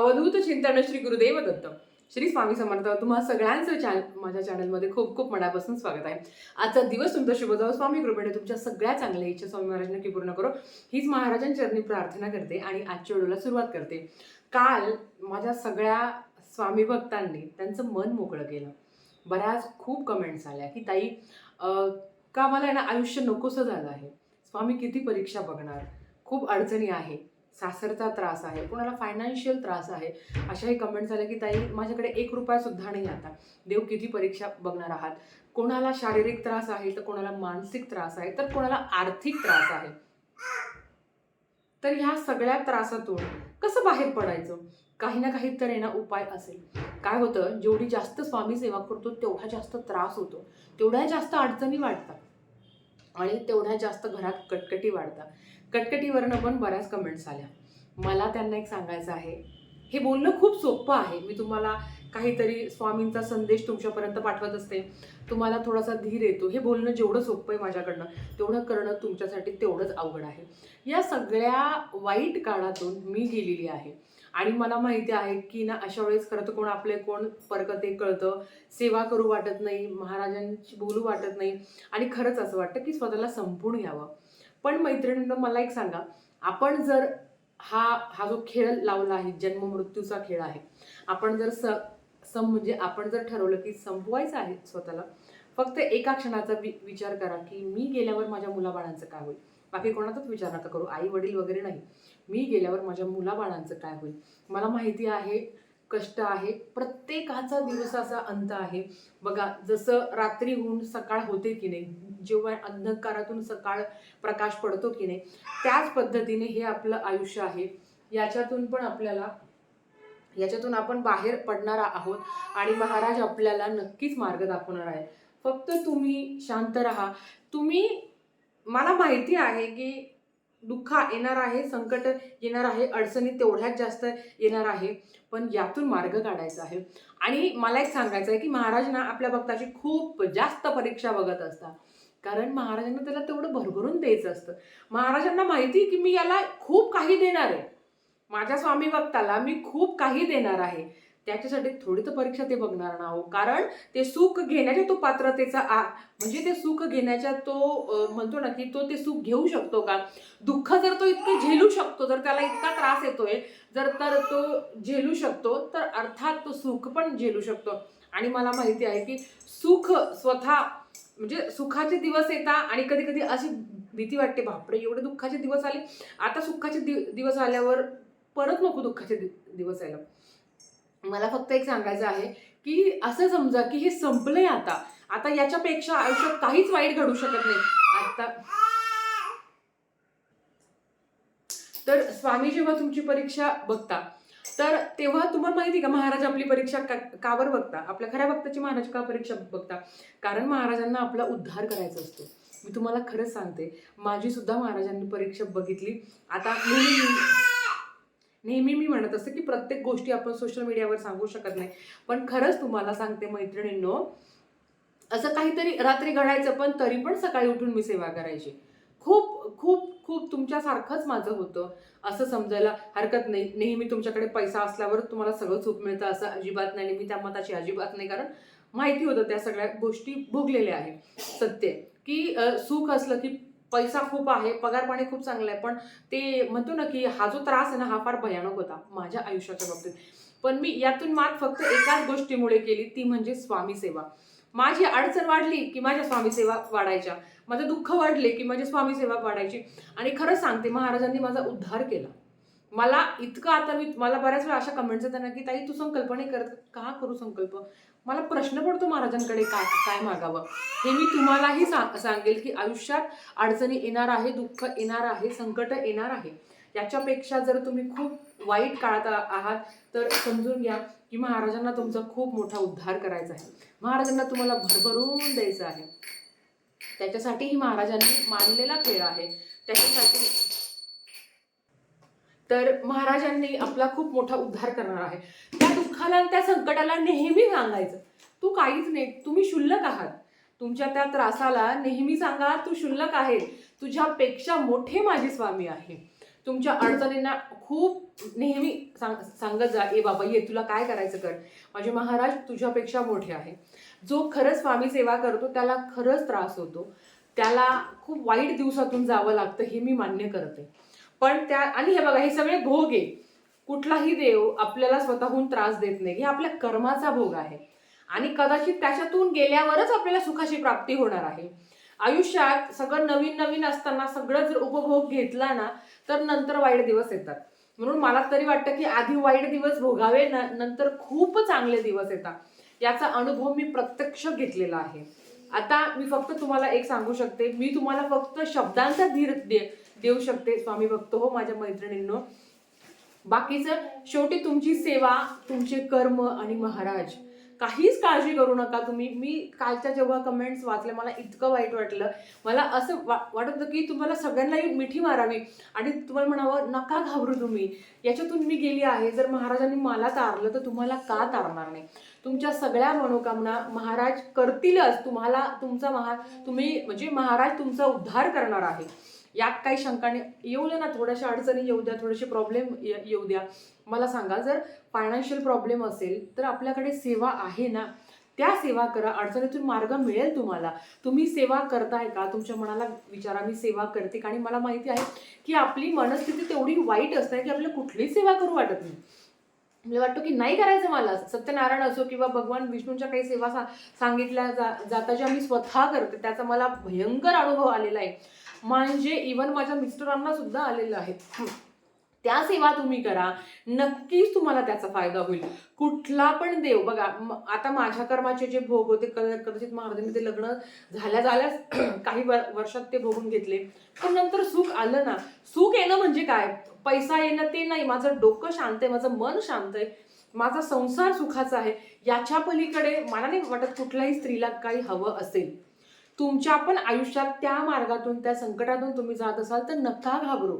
अवधूत चिंतन श्री गुरुदेव दत्त श्री स्वामी समर्थ तुम्हा सगळ्यांचं चॅनल माझ्या चॅनलमध्ये खूप खूप मनापासून स्वागत आहे. आजचा दिवस तुमचा शुभ जाऊ स्वामी कृपेने तुमच्या सगळ्या चांगल्या इच्छा स्वामी महाराज नक्की पूर्ण करो. हीच महाराजांचरणी प्रार्थना करते आणि आजच्या व्हिडिओला सुरुवात करते. काल माझ्या सगळ्या स्वामी भक्तांनी त्यांचं मन मोकळं केलं. बऱ्याच खूप कमेंट्स आल्या की ताई का मला आहे ना आयुष्य नकोसं झालं आहे? स्वामी किती परीक्षा बघणार? खूप अडचणी आहे. सासरचा त्रास आहे कोणाला फायनान्शियल त्रास आहे अशाही कमेंट्स आल्या की ताई माझ्याकडे एक रुपया सुद्धा नाही आता. देव किती परीक्षा बघणार आहात. कोणाला शारीरिक त्रास आहे तर कोणाला मानसिक त्रास आहे तर कोणाला आर्थिक त्रास आहे. तर ह्या सगळ्या त्रासातून कसं बाहेर पडायचं? काही ना काही तर ना उपाय असेल. काय होतं? जेवढी जास्त स्वामी सेवा करतो तेवढा जास्त त्रास होतो. तेवढ्या जास्त अडचणी वाढतात. आणि तेवढ्या जास्त घरात कटकटी वाढतात. कटकटीवरनं पण बऱ्याच कमेंट्स आल्या. मला त्यांना एक सांगायचं आहे. हे बोलणं खूप सोपं आहे. मी तुम्हाला काहीतरी स्वामींचा संदेश तुमच्यापर्यंत पाठवत असते. तुम्हाला थोडासा धीर येतो. हे बोलणं जेवढं सोपं आहे माझ्याकडनं तेवढं करणं तुमच्यासाठी तेवढंच अवघड आहे. या सगळ्या वाईट काळातून मी गेलेली आहे. आणि मला माहिती आहे की ना अशा वेळेस खरं तर कोण आपले कोण परकते कळतं. सेवा करू वाटत नाही. महाराजांशी बोलू वाटत नाही. आणि खरंच असं वाटतं की स्वतःला संपून यावं. पण मैत्रिणींनो मला एक सांगा. आपण जर हा हा जो खेळ लावला आहे जन्म मृत्यूचा खेळ आहे आपण जर स सम म्हणजे आपण जर ठरवलं की संपवायचं आहे स्वतःला फक्त एका क्षणाचा वि विचार करा की मी गेल्यावर माझ्या मुलाबाळांचं काय होईल? बाकी कोणाचाच विचार नका करू. आई वडील वगैरे नाही. मी गेल्यावर माझ्या मुलाबाळांचं काय होईल? मला माहिती आहे कष्ट आहे प्रत्येकाचा दिवसाचा अंत आहे. बघा जसं रात्री होऊन सकाळ होते की नाही जेव्हा अंधकारातून सकाळ प्रकाश पडतो की नाही त्याच पद्धतीने हे आपलं आयुष्य आहे. याच्यातून पण आपल्याला याच्यातून आपण बाहेर पडणार आहोत आणि महाराज आपल्याला नक्कीच मार्ग दाखवणार आहे फक्त तुम्ही शांत राहा. तुम्ही मला माहिती आहे की दुःख येणार आहे संकट येणार आहे अडचणी तेवढ्याच जास्त येणार आहे पण यातून मार्ग काढायचा आहे. आणि मला एक सांगायचं आहे की महाराज ना आपल्या भक्ताची खूप जास्त परीक्षा बघत असतात. कारण महाराजांना त्याला तेवढं भरभरून द्यायचं असतं. महाराजांना माहिती आहे की मी याला खूप काही देणार आहे. माझ्या स्वामी भक्ताला मी खूप काही देणार आहे. त्याच्यासाठी थोडी तर परीक्षा ते बघणार ना हो. कारण ते सुख घेण्याच्या तो पात्रतेचा आ म्हणजे ते सुख घेण्याच्या तो म्हणतो ना की तो ते सुख घेऊ शकतो का? दुःख जर तो इतकं झेलू शकतो जर त्याला इतका त्रास येतोय जर तर तो झेलू शकतो तर अर्थात तो सुख पण झेलू शकतो. आणि मला माहिती आहे की सुख स्वतः म्हणजे सुखाचे दिवस येतात आणि कधी कधी अशी भीती वाटते बापरे एवढे दुःखाचे दिवस आले. आता सुखाचे दि दिवस आल्यावर परत नको दुःखाचे दिवस यायला. मला फक्त एक सांगायचं आहे की असं समजा की हे संपलंय आता. आता याच्यापेक्षा आयुष्यात काहीच वाईट घडू शकत नाही. आता तर स्वामी जेव्हा तुमची परीक्षा बघता तर तेव्हा तुम्हाला माहिती का महाराज आपली परीक्षा का कावर बघता? आपल्या खऱ्या भक्ताची महाराज का परीक्षा बघता? कारण महाराजांना आपला उद्धार करायचा असतो. मी तुम्हाला खरंच सांगते माझी सुद्धा महाराजांनी परीक्षा बघितली. आता नेहमी नेहमी मी म्हणत असते की प्रत्येक गोष्टी आपण सोशल मीडियावर सांगू शकत नाही. पण खरंच तुम्हाला सांगते मैत्रिणींनो असं काहीतरी रात्री घडायचं पण तरी पण सकाळी उठून मी सेवा करायची. खूप तुमच्यासारखंच माझं होतं. असं समजायला हरकत नाही. नेहमी तुमच्याकडे पैसा असल्यावर तुम्हाला सगळं सुख मिळतं असं अजिबात नाही. आणि मी त्या मताची अजिबात नाही. कारण माहिती होतं त्या सगळ्या गोष्टी भोगलेल्या आहे सत्य की सुख असलं की पैसा खूप आहे पगार पाणी खूप चांगलं आहे. पण ते म्हणतो ना की हा जो त्रास आहे ना हा फार भयानक होता माझ्या आयुष्याच्या बाबतीत. पण मी यातून मात फक्त एकाच गोष्टीमुळे केली. ती म्हणजे स्वामी सेवा. माझी अडचण वाढली की माझ्या स्वामी सेवा वाढायच्या. माझं दुःख वाढले की माझी स्वामी सेवा वाढायची. आणि खरंच सांगते महाराजांनी माझा उद्धार केला. मला इतकं आता मी मला बऱ्याच वेळा अशा कमेंट्स येतात ना की ताई तू संकल्प नाही करत का करू संकल्प? मला प्रश्न पडतो महाराजांकडे काय काय मागावं? हे मी तुम्हालाही सांग सांगेल की आयुष्यात अडचणी येणार आहे दुःख येणार आहे संकट येणार आहे. याच्यापेक्षा जर तुम्ही खूप वाईट काळात आहात तर समजून घ्या. की महाराजांना तुमचा खूप मोठा उद्धार करायचा आहे. महाराजांना तुम्हाला भरभरून द्यायचं आहे. त्याच्यासाठीही महाराजांनी मानलेला खेळ आहे. त्याच्यासाठी तर महाराजांनी आपला खूप मोठा उद्धार करणार आहे. त्या दुःखाला आणि त्या संकटाला नेहमी सांगायचं. तू काहीच नाही तुम्ही शुल्लक आहात. तुमच्या त्या त्रासाला नेहमी सांगा तू शुल्लक आहे तुझ्यापेक्षा मोठे माझे स्वामी आहे. तुमच्या अडचणींना खूप नेहमी सांग सांगत जा ए बाबा ये तुला काय करायचं कर? माझे महाराज तुझ्यापेक्षा मोठे आहे. जो खरंच स्वामी सेवा करतो त्याला खरंच त्रास होतो. त्याला खूप वाईट दिवसातून जावं लागतं हे मी मान्य करते पण त्या आणि हे बघा हे सगळे भोग आहे. कुठलाही देव आपल्याला स्वतःहून त्रास देत नाही. हे आपल्या कर्माचा भोग आहे. आणि कदाचित त्याच्यातून गेल्यावरच आपल्याला सुखाची प्राप्ती होणार आहे. आयुष्यात सगळं नवीन नवीन असताना सगळं जर उपभोग घेतला ना तर नंतर वाईट दिवस येतात. म्हणून मला तरी वाटतं की आधी वाईट दिवस भोगावे न- नंतर खूप चांगले दिवस येतात. याचा अनुभव मी प्रत्यक्ष घेतलेला आहे. आता मी फक्त तुम्हाला एक सांगू शकते. मी तुम्हाला फक्त शब्दांचा धीर दे देऊ शकते स्वामी भक्त. हो माझ्या मैत्रिणींनो. बाकीचं शेवटी तुमची सेवा तुमचे कर्म आणि महाराज काहीच काळजी करू नका तुम्ही. मी कालच्या जेव्हा कमेंट्स वाचले मला इतकं वाईट वाटलं. मला असं वा वाटत होतं की तुम्हाला सगळ्यांनाही मिठी मारावी आणि तुम्हाला म्हणावं नका घाबरू तुम्ही. याच्यातून मी गेली आहे. जर महाराजांनी मला तारलं तर तुम्हाला का तारणार नाही? तुमच्या सगळ्या मनोकामना महाराज करतीलच. तुम्हाला तुमचा महा तुम्ही म्हणजे महाराज तुमचा उद्धार करणार आहे. यात काही शंकाने येऊ द्या ना थोड्याशा अडचणी येऊ द्या थोडेसे प्रॉब्लेम येऊ द्या. मला सांगा जर फायनान्शियल प्रॉब्लेम असेल तर आपल्याकडे सेवा आहे ना त्या सेवा करा. अडचणीतून मार्ग मिळेल तुम्हाला. तुम्ही सेवा करताय का? तुमच्या मनाला विचारा मी सेवा करते आणि मला माहिती आहे की आपली मनस्थिती तेवढी वाईट असते की आपल्याला कुठलीच सेवा करू वाटत नाही. मला वाटतं की नाही करायचं मला. सत्यनारायण असो किंवा भगवान विष्णूंच्या काही सेवा सा सांगितल्या जा जाता ज्या मी स्वतः करते त्याचा मला भयंकर अनुभव आलेला आहे. म्हणजे इवन माझ्या मिस्टरांना सुद्धा आलेलं आहे. त्या सेवा तुम्ही करा. नक्कीच तुम्हाला त्याचा फायदा होईल. कुठला पण देव बघा आता माझ्या कर्माचे जे भोग होते कदाचित महाराजांनी ते लग्न झाल्या झाल्याच काही वर्षात ते भोगून घेतले. पण नंतर सुख आलं ना. सुख येणं म्हणजे काय? पैसा येणं ते नाही माझं डोकं शांत आहे माझं मन शांत आहे माझा संसार सुखाचा आहे याच्या पलीकडे मला नाही वाटत कुठल्याही स्त्रीला काही हवं असेल. तुमच्या पण आयुष्यात त्या मार्गातून त्या संकटातून तुम्ही जात असाल तर नका घाबरू.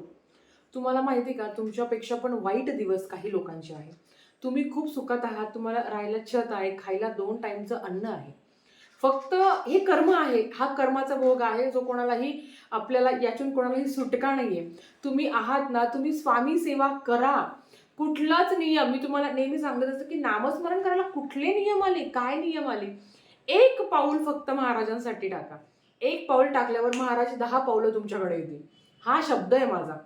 तुम्हाला माहिती का तुमच्यापेक्षा पण वाईट दिवस काही लोकांचे आहे तुम्ही खूप सुखात आहात तुम्हाला राहायला छत आहे खायला दोन टाईमचं अन्न आहे. फक्त हे कर्म आहे हा कर्माचा भोग आहे जो कोणालाही आपल्याला यातून कोणालाही सुटका नाही आहे तुम्ही आहात ना तुम्ही स्वामी सेवा करा. कुठलाच नियम मी तुम्हाला नेहमी सांगत असतो की नामस्मरण करायला कुठले नियम आले काय नियम आले? एक पाऊल फक्त महाराजांसाठी टाका. एक पाऊल टाकल्यावर महाराज दहा पावलं तुमच्याकडे येतील. हा शब्द आहे माझा.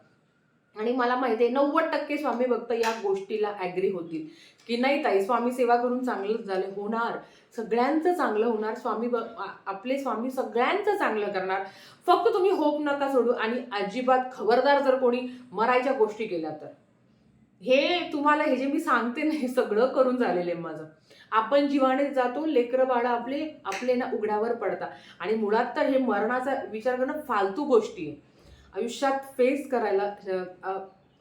आणि मला माहिती आहे नव्वद टक्के स्वामी भक्त या गोष्टीला ॲग्री होतील. की नाही ताई स्वामी सेवा करून चांगलंच झालं होणार. सगळ्यांचं चांगलं होणार स्वामी ब- आपले स्वामी सगळ्यांचं चांगलं करणार. फक्त तुम्ही होप नका सोडू आणि अजिबात खबरदार जर कोणी मरायच्या गोष्टी केल्या तर. हे तुम्हाला हे जे मी सांगते ना हे सगळं करून झालेलं आहे माझं. आपण जीवाने जातो लेकरं बाळं आपले आपले ना उघड्यावर पडतात. आणि मुळात तर हे मरणाचा विचार करणं फालतू गोष्टी आहे. आयुष्यात फेस करायला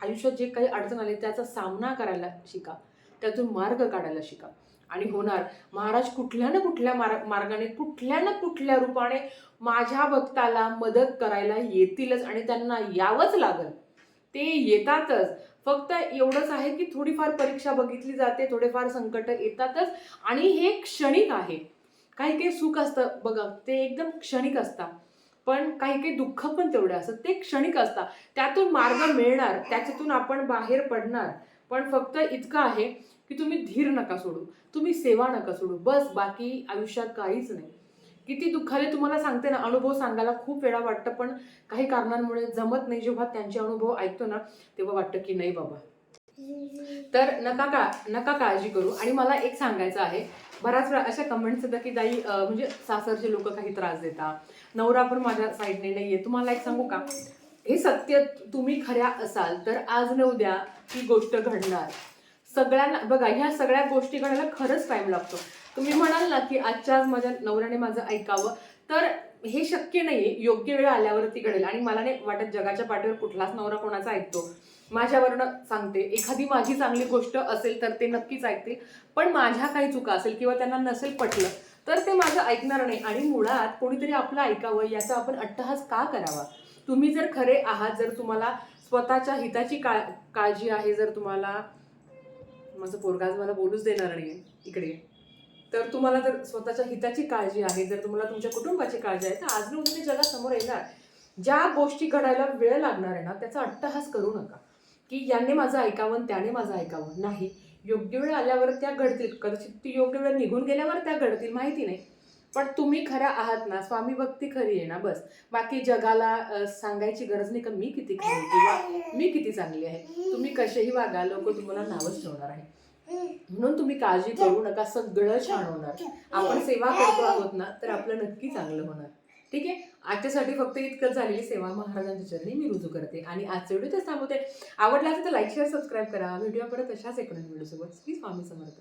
आयुष्यात जे काही अडचण आली त्याचा सामना करायला शिका. त्यातून मार्ग काढायला शिका. आणि होणार महाराज कुठल्या ना कुठल्या मार्ग मार्गाने कुठल्या ना कुठल्या रूपाने माझ्या भक्ताला मदत करायला येतीलच आणि त्यांना यावंच लागल. ते येतातच. फक्त एवढंच आहे की थोडीफार परीक्षा बघितली जाते थोडेफार संकट येतातच. आणि हे क्षणिक आहे. काही काही सुख असतं. बघा ते एकदम क्षणिक असतात. पण काही काही दुःख पण तेवढं असतात ते क्षणिक असतात. त्यातून मार्ग मिळणार त्याच्यातून आपण बाहेर पडणार. पण फक्त इतकं आहे की तुम्ही धीर नका सोडू. तुम्ही सेवा नका सोडू. बस बाकी आयुष्यात काहीच नाही. किती दुःखाले तुम्हाला सांगते ना अनुभव सांगायला खूप वेळा वाटतं पण काही कारणांमुळे जमत नाही. जेव्हा त्यांचे अनुभव ऐकतो ना तेव्हा वाटतं की नाही बाबा. तर नका का नका काळजी करू. आणि मला एक सांगायचं आहे. बऱ्याच वेळा अशा कमेंट्स येतात की दाई म्हणजे सासरचे लोक काही त्रास देतात. नवरा पण माझ्या साईडने नाहीये. तुम्हाला एक सांगू का? हे सत्य तुम्ही खऱ्या असाल तर आज न उद्या ही गोष्ट घडणार. सगळ्यांना बघा ह्या सगळ्या गोष्टी घडायला खरंच टाइम लागतो. तुम्ही म्हणाल ना की आजच्या आज माझ्या नवऱ्याने माझं ऐकावं तर हे शक्य नाहीये. योग्य वेळ आल्यावरती घडेल. आणि मला नाही वाटत जगाच्या पाठीवर कुठलाच नवरा कोणाचा ऐकतो. माझ्यावरनं सांगते. एखादी माझी चांगली गोष्ट असेल तर ते नक्कीच ऐकतील. पण माझ्या काही चुका असेल किंवा त्यांना नसेल पटलं तर ते माझं ऐकणार नाही. आणि मुळात कोणीतरी आपलं ऐकावं याचा आपण अट्टहास का करावा? तुम्ही जर खरे आहात जर तुम्हाला स्वतःच्या हिताची काळ काळजी आहे जर तुम्हाला माझं पोरगाज मला बोलूच देणार नाही इकडे. तर तुम्हाला जर स्वतःच्या हिताची काळजी आहे जर तुम्हाला तुमच्या कुटुंबाची काळजी आहे तर आज न उद्या ते जगासमोर येणार. ज्या गोष्टी घडायला वेळ लागणार आहे ना त्याचा अट्टहास करू नका. की याने माझं ऐकावं आणि त्याने माझं ऐकावं. नाही. योग्य वेळ आल्यावर त्या घडतील. कदाचित ती योग्य वेळ निघून गेल्यावर त्या घडतील माहिती नाही. पण तुम्ही खरा आहात ना स्वामी भक्ती खरी आहे ना बस. बाकी जगाला सांगायची गरज नाही का मी किती खरी किंवा मी किती चांगली आहे? तुम्ही कसेही वागा लोक तुम्हाला नावच ठेवणार आहे. म्हणून तुम्ही काळजी करू नका सगळं छान होणार. आपण सेवा करतो आहोत ना तर आपलं नक्की चांगलं होणार. ठीक आहे? आजच्यासाठी फक्त इतकंच झालेली सेवा महाराजांच्या चरणी मी रुजू करते. आणि आजचे व्हिडिओ तेच थांबवते. आवडला असेल तर लाईक शेअर सबस्क्राईब करा. व्हिडिओ परत अशाच एक व्हिडिओसोबत. श्री स्वामी समर्थ.